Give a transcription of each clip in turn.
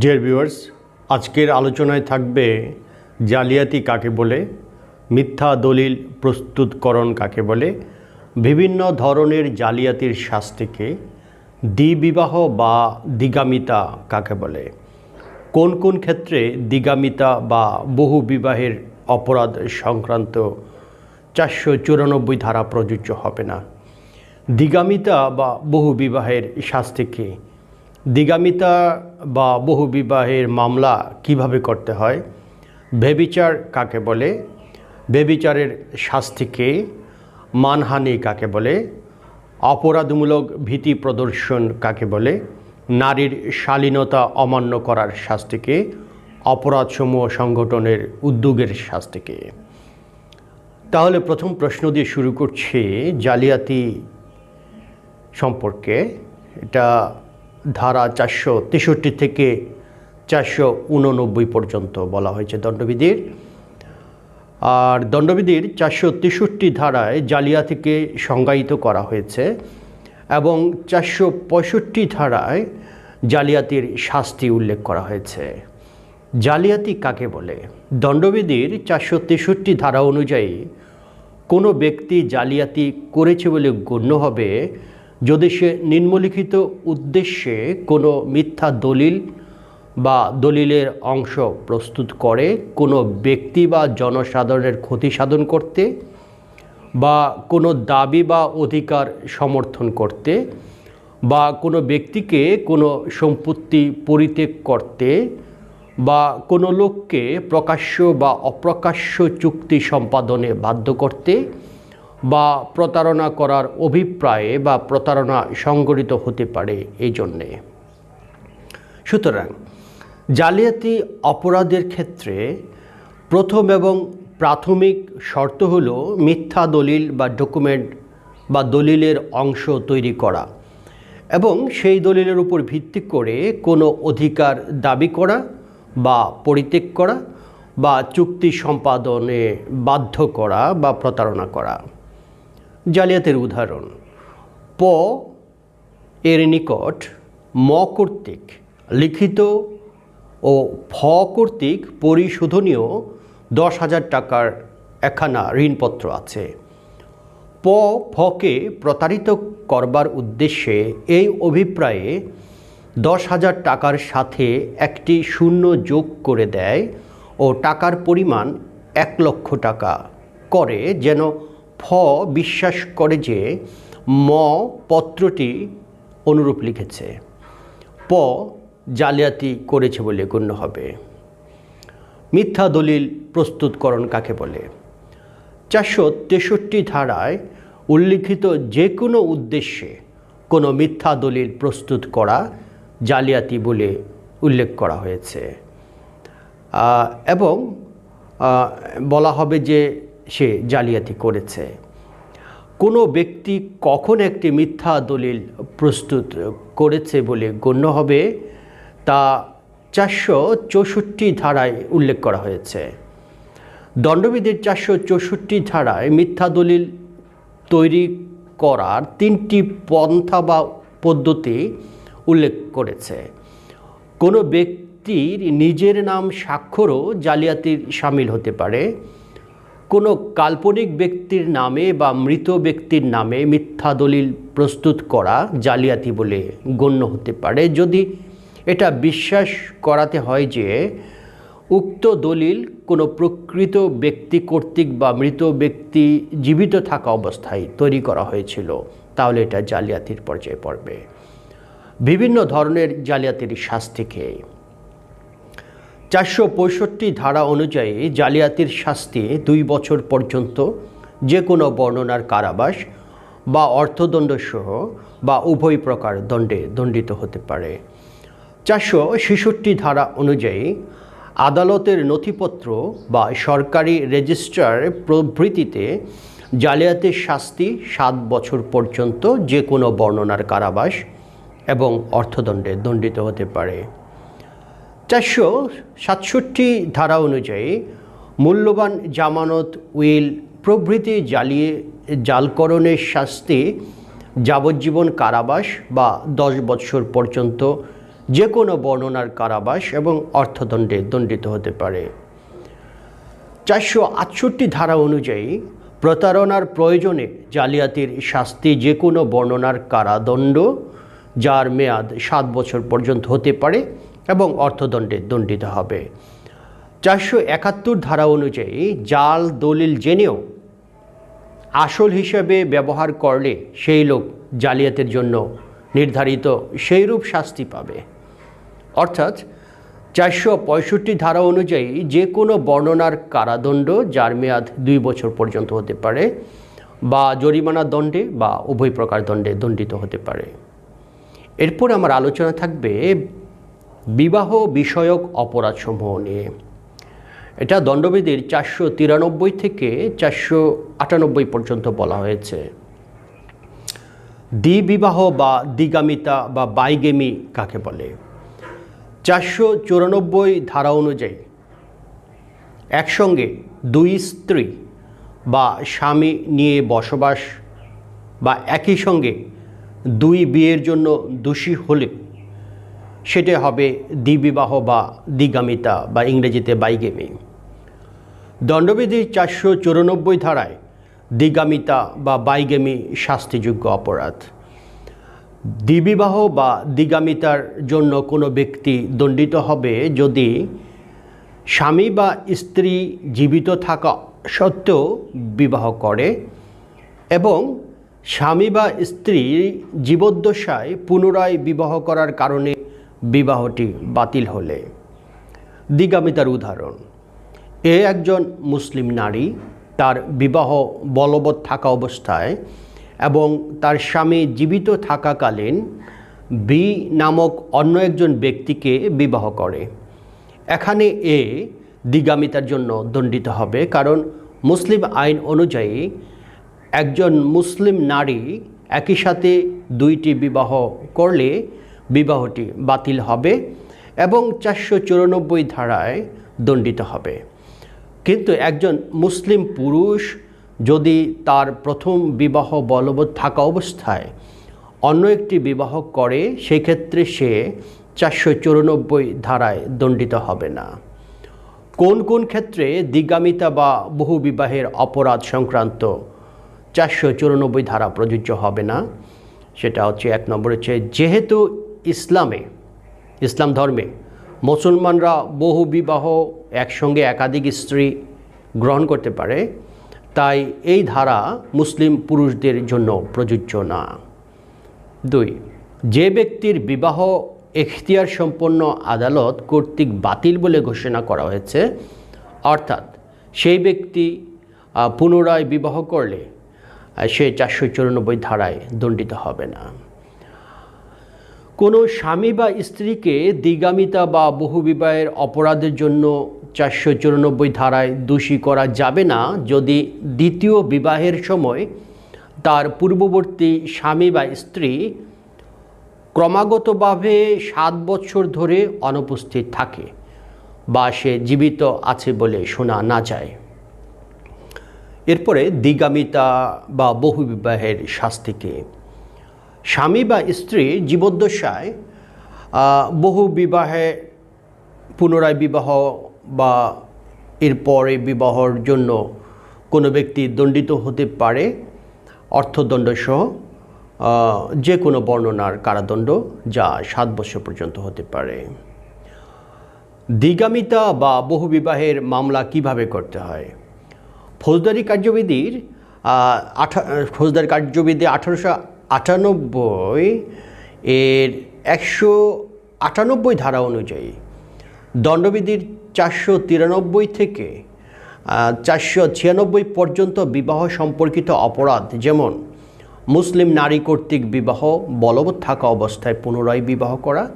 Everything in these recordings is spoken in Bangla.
ডিয়ার ভিউয়ার্স আজকের আলোচনায় থাকবে জালিয়াতি কাকে বলে, মিথ্যা দলিল প্রস্তুতকরণ কাকে বলে, বিভিন্ন ধরনের জালিয়াতির শাস্তিকে দ্বিবিবাহ বা দিগামিতা কাকে বলে, কোন কোন ক্ষেত্রে দিগামিতা বা বহু বিবাহের অপরাধ সংক্রান্ত চারশো চুরানব্বই ধারা প্রযোজ্য হবে না। দিগামিতা বা বহু বিবাহের শাস্তি কী দিগামিতা বা বহু বিবাহের মামলা কীভাবে করতে হয় বেবিচার কাকে বলে বেবিচারের শাস্তিকে মানহানি কাকে বলে, অপরাধমূলক ভীতি প্রদর্শন কাকে বলে, নারীর শালীনতা অমান্য করার শাস্তিকে অপরাধসমূহ সংগঠনের উদ্যোগের শাস্তিকে তাহলে প্রথম প্রশ্ন দিয়ে শুরু করছি জালিয়াতি সম্পর্কে। এটা ধারা চারশো তেষট্টি থেকে চারশো উননব্বই পর্যন্ত বলা হয়েছে দণ্ডবিধির। আর দণ্ডবিধির চারশো তেষট্টি ধারায় জালিয়াতিকে সংজ্ঞায়িত করা হয়েছে এবং চারশো পঁয়ষট্টি ধারায় জালিয়াতির শাস্তি উল্লেখ করা হয়েছে। জালিয়াতি কাকে বলে? দণ্ডবিধির চারশো তেষট্টি ধারা অনুযায়ী কোনো ব্যক্তি জালিয়াতি করেছে বলে গণ্য হবে যদি সে নিম্নলিখিত উদ্দেশ্যে কোনো মিথ্যা দলিল বা দলিলের অংশ প্রস্তুত করে কোনো ব্যক্তি বা জনসাধারণের ক্ষতি সাধন করতে বা কোনো দাবি বা অধিকার সমর্থন করতে বা কোনো ব্যক্তিকে কোনো সম্পত্তি পরিত্যাগ করতে বা কোনো লোককে প্রকাশ্য বা অপ্রকাশ্য চুক্তি সম্পাদনে বাধ্য করতে বা প্রতারণা করার অভিপ্রায়ে বা প্রতারণা সংগঠিত হতে পারে এই জন্যে। সুতরাং জালিয়াতি অপরাধের ক্ষেত্রে প্রথম এবং প্রাথমিক শর্ত হল মিথ্যা দলিল বা ডকুমেন্ট বা দলিলের অংশ তৈরি করা এবং সেই দলিলের উপর ভিত্তি করে কোনো অধিকার দাবি করা বা পরিত্যাগ করা বা চুক্তি সম্পাদনে বাধ্য করা বা প্রতারণা করা। জালিয়াতের উদাহরণ। প এর নিকট ম কর্তৃক লিখিত ও ফ কর্তৃক পরিশোধনীয় দশ হাজার টাকার একখানা ঋণপত্র আছে। প ফকে প্রতারিত করবার উদ্দেশ্যে এই অভিপ্রায়ে দশ হাজার টাকার সাথে একটি শূন্য যোগ করে দেয় ও টাকার পরিমাণ এক লক্ষ টাকা করে যেন ফ বিশ্বাস করে যে ম পত্রটি অনুরূপ লিখেছে। প জালিয়াতি করেছে বলে গণ্য হবে। মিথ্যা দলিল প্রস্তুতকরণ কাকে বলে? চারশো তেষট্টি ধারায় উল্লিখিত যে কোনো উদ্দেশ্যে কোনো মিথ্যা দলিল প্রস্তুত করা জালিয়াতি বলে উল্লেখ করা হয়েছে। এবং বলা হবে যে সে জালিয়াতি করেছে। কোনো ব্যক্তি কখন একটি মিথ্যা দলিল প্রস্তুত করেছে বলে গণ্য হবে, তা চারশো চৌষট্টি ধারায় উল্লেখ করা হয়েছে। দণ্ডবিধির চারশো চৌষট্টি ধারায় মিথ্যা দলিল তৈরি করার তিনটি পন্থা বা পদ্ধতি উল্লেখ করেছে। কোনো ব্যক্তির নিজের নাম স্বাক্ষরও জালিয়াতির সামিল হতে পারে। কোনো কাল্পনিক ব্যক্তির নামে বা মৃত ব্যক্তির নামে মিথ্যা দলিল প্রস্তুত করা জালিয়াতি বলে গণ্য হতে পারে। যদি এটা বিশ্বাস করাতে হয় যে উক্ত দলিল কোনো প্রকৃত ব্যক্তি কর্তৃক বা মৃত ব্যক্তি জীবিত থাকা অবস্থায় তৈরি করা হয়েছিল, তাহলে এটা জালিয়াতির পর্যায়ে পড়বে। বিভিন্ন ধরনের জালিয়াতির শাস্তি খেয়ে চারশো পঁয়ষট্টি ধারা অনুযায়ী জালিয়াতির শাস্তি দুই বছর পর্যন্ত যে কোনো বর্ণনার কারাবাস বা অর্থদণ্ডসহ বা উভয় প্রকার দণ্ডে দণ্ডিত হতে পারে। চারশো ছেষট্টি ধারা অনুযায়ী আদালতের নথিপত্র বা সরকারি রেজিস্ট্রার প্রভৃতিতে জালিয়াতির শাস্তি সাত বছর পর্যন্ত যে কোনো বর্ণনার কারাবাস এবং অর্থদণ্ডে দণ্ডিত হতে পারে। চারশো সাতষট্টি ধারা অনুযায়ী মূল্যবান জামানত, উইল, প্রভৃতি জ্বালিয়ে জালকরণের শাস্তি, যাবজ্জীবন কারাবাস বা দশ বৎসর পর্যন্ত যে কোনো বর্ণনার কারাবাস এবং অর্থদণ্ডে দণ্ডিত হতে পারে। চারশো আটষট্টি ধারা অনুযায়ী প্রতারণার প্রয়োজনে জালিয়াতির শাস্তি যে কোনো বর্ণনার কারাদণ্ড, যার মেয়াদ সাত বছর পর্যন্ত হতে পারে এবং অর্থদণ্ডে দণ্ডিত হবে। চারশো একাত্তর ধারা অনুযায়ী জাল দলিল জেনেও আসল হিসেবে ব্যবহার করলে সেই লোক জালিয়াতের জন্য নির্ধারিত সেইরূপ শাস্তি পাবে। অর্থাৎ চারশো পঁয়ষট্টি ধারা অনুযায়ী যে কোনো বর্ণনার কারাদণ্ড যার মেয়াদ দুই বছর পর্যন্ত হতে পারে বা জরিমানা দণ্ডে বা উভয় প্রকার দণ্ডে দণ্ডিত হতে পারে। এরপর আমার আলোচনা থাকবে বিবাহ বিষয়ক অপরাধসমূহ নিয়ে। এটা দণ্ডবিধির চারশো তিরানব্বই থেকে চারশো আটানব্বই পর্যন্ত বলা হয়েছে। দ্বিবিবাহ বা দ্বিগামিতা বা বাইগেমি কাকে বলে? চারশো চুরানব্বই ধারা অনুযায়ী একসঙ্গে দুই স্ত্রী বা স্বামী নিয়ে বসবাস বা একই সঙ্গে দুই বিয়ের জন্য দোষী হলে সেটা হবে দ্বিবিবাহ বা দ্বিগামিতা বা ইংরেজিতে বাইগেমি। দণ্ডবিধির চারশো চুরানব্বই ধারায় দ্বিগামিতা বা বাইগেমি শাস্তিযোগ্য অপরাধ। দ্বিবিবাহ বা দ্বিগামিতার জন্য কোনো ব্যক্তি দণ্ডিত হবে যদি স্বামী বা স্ত্রী জীবিত থাকা সত্ত্বেও বিবাহ করে এবং স্বামী বা স্ত্রী জীবদ্দশায় পুনরায় বিবাহ করার কারণে বিবাহটি বাতিল হলে। দিগামিতার উদাহরণ, এ একজন মুসলিম নারী, তার বিবাহ বলবৎ থাকা অবস্থায় এবং তার স্বামী জীবিত থাকাকালীন বি নামক অন্য একজন ব্যক্তিকে বিবাহ করে। এখানে এ দিগামিতার জন্য দণ্ডিত হবে কারণ মুসলিম আইন অনুযায়ী একজন মুসলিম নারী একই সাথে দুইটি বিবাহ করলে বিবাহটি বাতিল হবে এবং চারশো চুরানব্বই ধারায় দণ্ডিত হবে। কিন্তু একজন মুসলিম পুরুষ যদি তার প্রথম বিবাহ বলবৎ থাকা অবস্থায় অন্য একটি বিবাহ করে, সেক্ষেত্রে সে চারশো চুরানব্বই ধারায় দণ্ডিত হবে না। কোন কোন ক্ষেত্রে দিগামিতা বা বহু বিবাহের অপরাধ সংক্রান্ত চারশো চুরানব্বই ধারা প্রযোজ্য হবে না, সেটা হচ্ছে এক নম্বর হচ্ছে, যেহেতু ইসলামে, ইসলাম ধর্মে মুসলমানরা বহু বিবাহ একসঙ্গে একাধিক স্ত্রী গ্রহণ করতে পারে, তাই এই ধারা মুসলিম পুরুষদের জন্য প্রযোজ্য না। দুই, যে ব্যক্তির বিবাহ এখতিয়ার সম্পন্ন আদালত কর্তৃক বাতিল বলে ঘোষণা করা হয়েছে, অর্থাৎ সেই ব্যক্তি পুনরায় বিবাহ করলে সে চারশো চুরানব্বই ধারায় দণ্ডিত হবে না। কোনো স্বামী বা স্ত্রীকে দ্বিগামিতা বা বহুবিবাহের অপরাধের জন্য চারশো চুরানব্বই ধারায় দোষী করা যাবে না যদি দ্বিতীয় বিবাহের সময় তার পূর্ববর্তী স্বামী বা স্ত্রী ক্রমাগতভাবে সাত বছর ধরে অনুপস্থিত থাকে বা সে জীবিত আছে বলে শোনা না যায়। এরপরে দ্বিগামিতা বা বহুবিবাহের শাস্তিকে স্বামী বা স্ত্রী জীবদ্দশায় বহু বিবাহে পুনরায় বিবাহ বা এরপরে বিবাহর জন্য কোনো ব্যক্তি দণ্ডিত হতে পারে, অর্থদণ্ডসহ যে কোনো বর্ণনার কারাদণ্ড যা সাত বছর পর্যন্ত হতে পারে। দ্বিগামিতা বা বহুবিবাহের মামলা কীভাবে করতে হয়? ফৌজদারি কার্যবিধির আঠা, ফৌজদারি কার্যবিধি আঠারোশো আটানব্বই এর একশো আটানব্বই ধারা অনুযায়ী দণ্ডবিধির চারশো তিরানব্বই থেকে চারশো ছিয়ানব্বই পর্যন্ত বিবাহ সম্পর্কিত অপরাধ, যেমন মুসলিম নারী কর্তৃক বিবাহ, বলবৎ থাকা অবস্থায় পুনরায় বিবাহ করা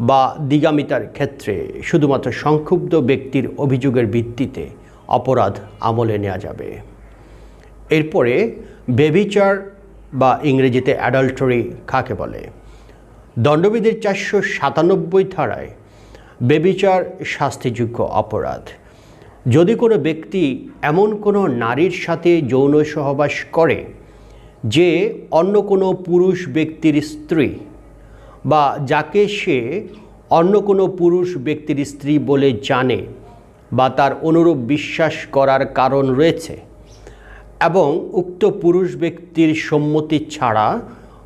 বা দিগামিতার ক্ষেত্রে শুধুমাত্র সংক্ষুব্ধ ব্যক্তির অভিযোগের ভিত্তিতে অপরাধ আমলে নেওয়া যাবে। এরপরে বেবিচার বা ইংরেজিতে অ্যাডাল্টরি কাকে বলে? দণ্ডবিধির চারশো সাতানব্বই ধারায় বেবিচার শাস্তিযোগ্য অপরাধ। যদি কোনো ব্যক্তি এমন কোনো নারীর সাথে যৌন সহবাস করে যে অন্য কোনো পুরুষ ব্যক্তির স্ত্রী বা যাকে সে অন্য কোনো পুরুষ ব্যক্তির স্ত্রী বলে জানে বা তার অনুরূপ বিশ্বাস করার কারণ রয়েছে এবং উক্ত পুরুষ ব্যক্তির সম্মতি ছাড়া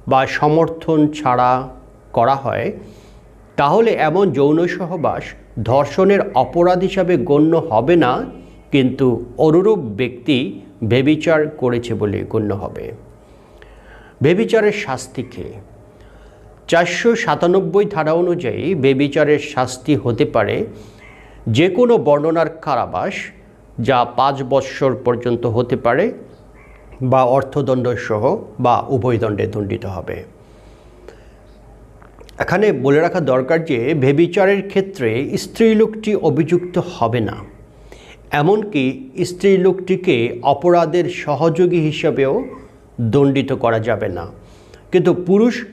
বা সমর্থন ছাড়া করা হয়, তাহলে এমন যৌন সহবাস ধর্ষণের অপরাধ হিসাবে গণ্য হবে না, কিন্তু অনুরূপ ব্যক্তি বেবিচার করেছে বলে গণ্য হবে। বেবিচারের শাস্তি কে? চারশো সাতানব্বই ধারা অনুযায়ী বেবিচারের শাস্তি হতে পারে যে কোনো বর্ণনার কারাবাস যা পাঁচ বৎসর পর্যন্ত হতে পারে বা অর্থদণ্ড সহ বা উভয় দণ্ডে দণ্ডিত হবে। এখানে বলে রাখা দরকার যে ভেবিচারের ক্ষেত্রে স্ত্রীলোকটি অভিযুক্ত হবে না। এমনকি স্ত্রীলোকটিকে অপরাধের সহযোগী হিসাবেও দণ্ডিত করা যাবে না। কিন্তু পুরুষ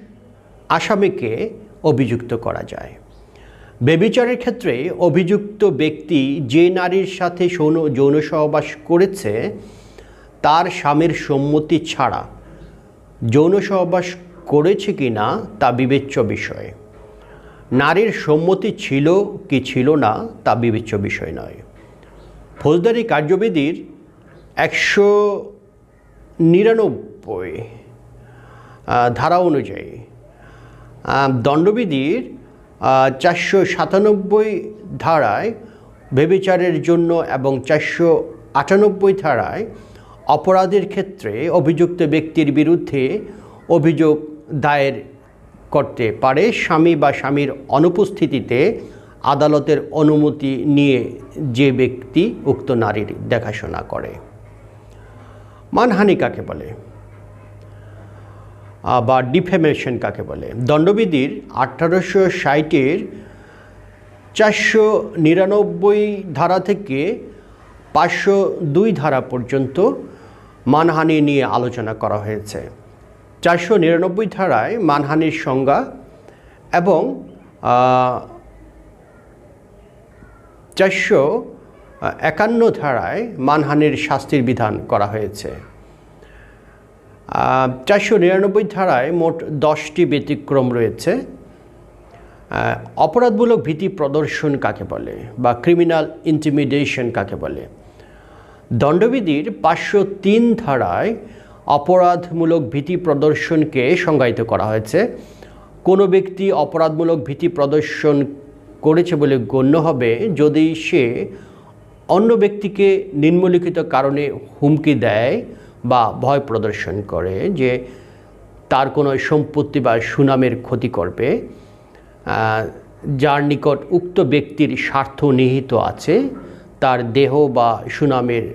আসামিকে অভিযুক্ত করা যায়। বেবিচারের ক্ষেত্রে অভিযুক্ত ব্যক্তি যে নারীর সাথে যৌন সহবাস করেছে, তার স্বামীর সম্মতি ছাড়া যৌন সহবাস করেছে কি না, তা বিবেচ্য বিষয়। নারীর সম্মতি ছিল কি ছিল না, তা বিবেচ্য বিষয় নয়। ফৌজদারি কার্যবিধির একশো নিরানব্বই ধারা অনুযায়ী দণ্ডবিধির চারশো সাতানব্বই ধারায় বেবিচারের জন্য এবং চারশো আটানব্বই ধারায় অপরাধের ক্ষেত্রে অভিযুক্ত ব্যক্তির বিরুদ্ধে অভিযোগ দায়ের করতে পারে। স্বামী বা স্বামীর অনুপস্থিতিতে আদালতের অনুমতি নিয়ে যে ব্যক্তি উক্ত নারীর দেখাশোনা করে। মানহানি কাকে বলে? বা ডিফেমেশন কাকে বলে? দণ্ডবিধির আঠারোশো ষাটের চারশো নিরানব্বই ধারা থেকে পাঁচশো দুই ধারা পর্যন্ত মানহানি নিয়ে আলোচনা করা হয়েছে। চারশো নিরানব্বই ধারায় মানহানির সংজ্ঞা এবং চারশো একান্ন ধারায় মানহানির শাস্তির বিধান করা হয়েছে। চারশো নিরানব্বই ধারায় মোট দশটি ব্যতিক্রম রয়েছে। অপরাধমূলক ভীতি প্রদর্শন কাকে বলে বা ক্রিমিনাল ইন্টিমিডেশন কাকে বলে? দণ্ডবিধির পাঁচশো তিন ধারায় অপরাধমূলক ভীতি প্রদর্শনকে সংজ্ঞায়িত করা হয়েছে। কোনো ব্যক্তি অপরাধমূলক ভীতি প্রদর্শন করেছে বলে গণ্য হবে যদি সে অন্য ব্যক্তিকে নিম্নলিখিত কারণে হুমকি দেয় বা ভয় প্রদর্শন করে যে তার কোনো সম্পত্তি বা সুনামের ক্ষতি করবে যার নিকট উক্ত ব্যক্তির স্বার্থ নিহিত আছে, তার দেহ বা সুনামের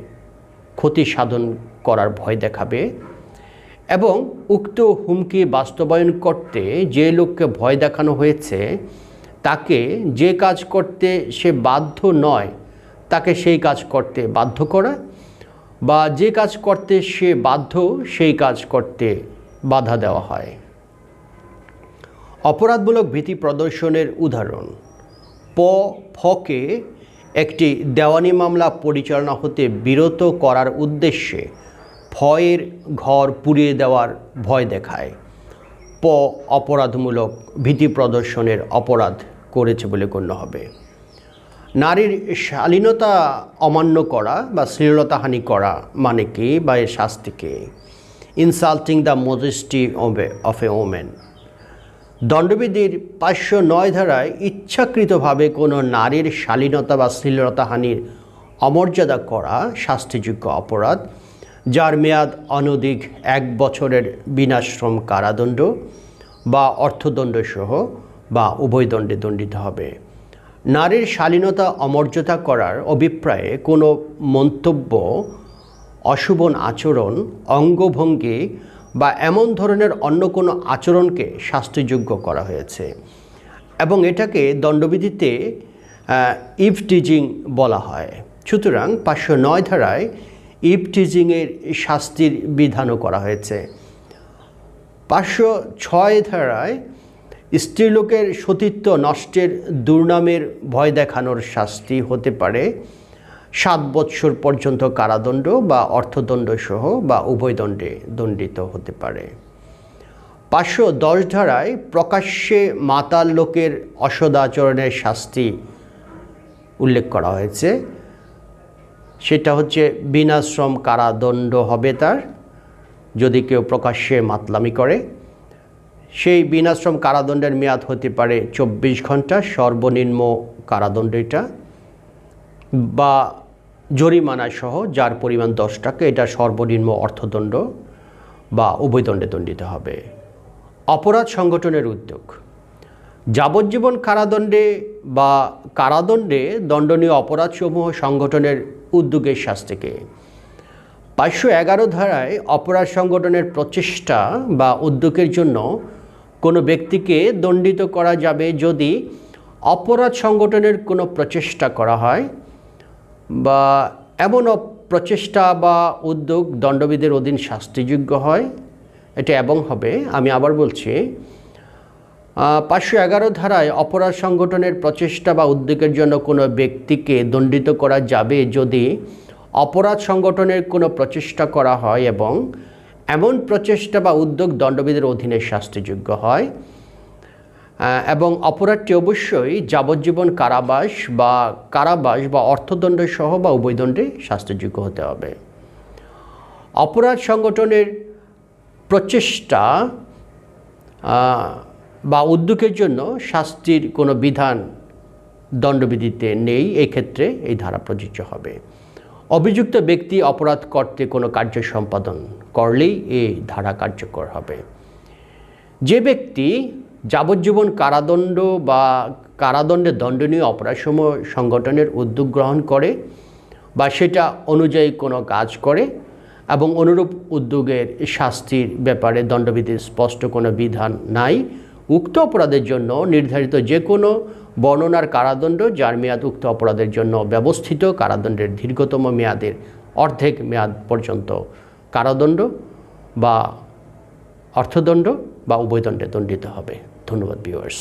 ক্ষতি সাধন করার ভয় দেখাবে এবং উক্ত হুমকি বাস্তবায়ন করতে যে লোককে ভয় দেখানো হয়েছে, তাকে যে কাজ করতে সে বাধ্য নয়, তাকে সেই কাজ করতে বাধ্য করা বা যে কাজ করতে সে বাধ্য, সেই কাজ করতে বাধা দেওয়া হয়। অপরাধমূলক ভীতি প্রদর্শনের উদাহরণ, প ফকে একটি দেওয়ানি মামলা পরিচালনা হতে বিরত করার উদ্দেশ্যে ভয়ের ঘর পুড়িয়ে দেওয়ার ভয় দেখায়। প, অপরাধমূলক ভীতি প্রদর্শনের অপরাধ করেছে বলে গণ্য হবে। নারীর শালীনতা অমান্য করা বা শ্লীলতাহানি করা মানে কি বা এর শাস্তি কি? Insulting the modesty of a woman দণ্ডবিধির পাঁচশো নয় ধারায় ইচ্ছাকৃতভাবে কোনো নারীর শালীনতা বা শ্লীলতাহানির অমর্যাদা করা শাস্তিযোগ্য অপরাধ, যার মেয়াদ অনধিক এক বছরের বিনাশ্রম কারাদণ্ড বা অর্থদণ্ডসহ বা উভয় দণ্ডে দণ্ডিত হবে। নারীর শালীনতা, অমর্যাদা করার অভিপ্রায়ে কোনো মন্তব্য, অশুভন আচরণ, অঙ্গভঙ্গি বা এমন ধরনের অন্য কোনো আচরণকে শাস্তিযোগ্য করা হয়েছে এবং এটাকে দণ্ডবিধিতে ইভ টিজিং বলা হয়। সুতরাং পাঁচশো নয় ধারায় ইভ টিজিংয়ের শাস্তির বিধানও করা হয়েছে। পাঁচশো ছয় ধারায় স্ত্রীলোকের সতীত্ব নষ্টের দুর্নামের ভয় দেখানোর শাস্তি হতে পারে। সাত বৎসর পর্যন্ত কারাদণ্ড বা অর্থদণ্ড সহ বা উভয় দণ্ডে দণ্ডিত হতে পারে। পাঁচশো দশ ধারায় প্রকাশ্যে মাতাল লোকের অসদাচরণের শাস্তি উল্লেখ করা হয়েছে। সেটা হচ্ছে বিনাশ্রম কারাদণ্ড হবে তার। যদি কেউ প্রকাশ্যে মাতলামি করে সেই বিনাশ্রম কারাদণ্ডের মেয়াদ হতে পারে চব্বিশ ঘণ্টা। সর্বনিম্ন কারাদণ্ড এটা। বা জরিমানা সহ যার পরিমাণ দশ টাকা, এটা সর্বনিম্ন অর্থদণ্ড বা উভয়দণ্ডে দণ্ডিত হবে। অপরাধ সংগঠনের উদ্যোগ। যাবজ্জীবন কারাদণ্ডে বা কারাদণ্ডে দণ্ডনীয় অপরাধসমূহ সংগঠনের উদ্যোগের শাস্তিকে। পাঁচশো এগারো ধারায় অপরাধ সংগঠনের প্রচেষ্টা বা উদ্যোগের জন্য কোনো ব্যক্তিকে দণ্ডিত করা যাবে যদি অপরাধ সংগঠনের কোনো প্রচেষ্টা করা হয় বা এমন প্রচেষ্টা বা উদ্যোগ দণ্ডবিধের অধীন শাস্তিযোগ্য হয়, এটা এবং হবে। আমি আবার বলছি পাঁচশো এগারো ধারায় অপরাধ সংগঠনের প্রচেষ্টা বা উদ্যোগের জন্য কোনো ব্যক্তিকে দণ্ডিত করা যাবে যদি অপরাধ সংগঠনের কোনো প্রচেষ্টা করা হয় এবং এমন প্রচেষ্টা বা উদ্যোগ দণ্ডবিধের অধীনে শাস্তিযোগ্য হয়। এবং অপরাধটি অবশ্যই যাবজ্জীবন কারাবাস বা কারাবাস বা অর্থদণ্ড সহ বা উভয়দণ্ডে শাস্তিযোগ্য হতে হবে। অপরাধ সংগঠনের প্রচেষ্টা বা উদ্যোগের জন্য শাস্তির কোনো বিধান দণ্ডবিধিতে নেই, এক্ষেত্রে এই ধারা প্রযোজ্য হবে। অভিযুক্ত ব্যক্তি অপরাধ করতে কোনো কার্য সম্পাদন করলেই এই ধারা কার্যকর হবে। যে ব্যক্তি যাবজ্জীবন কারাদণ্ড বা কারাদণ্ডে দণ্ডনীয় অপরাধসমূহ সংগঠনের উদ্যোগ গ্রহণ করে বা সেটা অনুযায়ী কোনো কাজ করে এবং অনুরূপ উদ্যোগের শাস্তির ব্যাপারে দণ্ডবিধির স্পষ্ট কোনো বিধান নাই, উক্ত অপরাধের জন্য নির্ধারিত যে কোনো বর্ণনার কারাদণ্ড, যার মেয়াদ উক্ত অপরাধের জন্য ব্যবস্থিত, কারাদণ্ডের দীর্ঘতম মেয়াদের অর্ধেক মেয়াদ পর্যন্ত। কারাদণ্ড বা অর্থদণ্ড বা উভয়দণ্ডে দণ্ডিত হবে। ধন্যবাদ ভিউয়ার্স